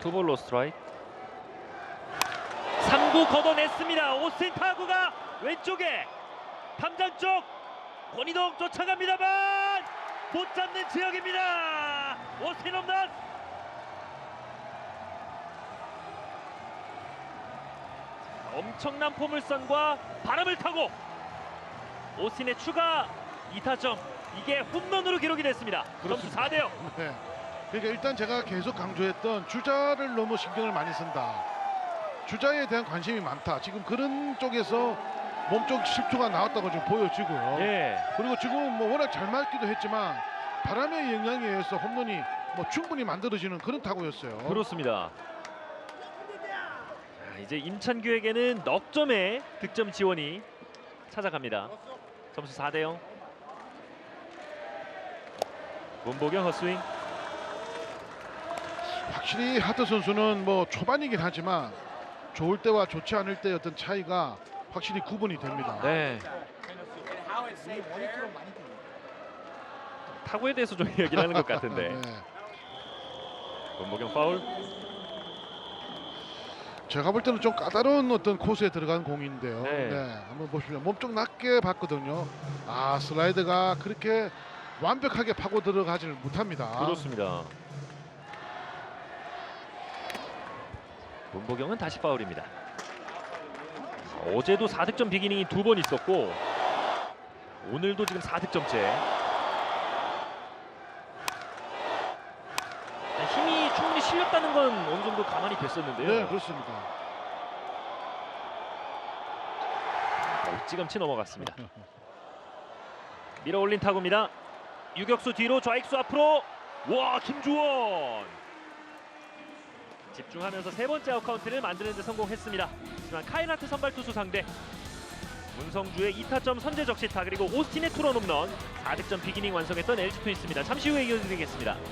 투볼로 스트라이크. 3구 걷어냈습니다. 오스틴 타구가 왼쪽에 탐장 쪽 권희동 쫓아갑니다만 못 잡는 지역입니다. 오스틴 홈런. 엄청난 포물선과 바람을 타고 오스틴의 추가 2타점. 이게 홈런으로 기록이 됐습니다. 점수 그렇습니다. 4대0 네. 그러니까 일단 제가 계속 강조했던 주자를 너무 신경을 많이 쓴다. 주자에 대한 관심이 많다. 지금 그런 쪽에서 몸쪽 실투가 나왔다고 좀 보여지고요. 예. 그리고 지금 뭐 워낙 잘 맞기도 했지만 바람의 영향에 의해서 홈런이 뭐 충분히 만들어지는 그런 타구였어요. 그렇습니다. 자, 이제 임찬규에게는 넉 점의 득점 지원이 찾아갑니다. 점수 4대 0. 문보경 헛스윙. 확실히 하트 선수는 뭐 초반이긴 하지만 좋을 때와 좋지 않을 때의 어떤 차이가 확실히 구분이 됩니다. 네. 타구에 대해서 좀 이야기를 하는 것 같은데. 네. 문보경 파울. 제가 볼 때는 좀 까다로운 어떤 코스에 들어간 공인데요. 네. 네. 한번 보시면 몸쪽 낮게 봤거든요. 아 슬라이드가 그렇게 완벽하게 파고 들어가지를 못합니다. 그렇습니다. 문보경은 다시 파울입니다. 자, 어제도 4득점 비기닝이 두 번 있었고 오늘도 지금 4득점째. 힘이 충분히 실렸다는 건 어느 정도 가만히 됐었는데요. 네 그렇습니다. 일찌감치 넘어갔습니다. 밀어올린 타구입니다. 유격수 뒤로 좌익수 앞으로 와 김주원 집중하면서 세 번째 아웃카운트를 만드는 데 성공했습니다. 하지만 카이나트 선발 투수 상대 문성주의 2타점 선제 적 시타 그리고 오스틴의 투런 홈런 4득점 비기닝 완성했던 LG 트윈스입니다. 잠시 후에 이어드리겠습니다.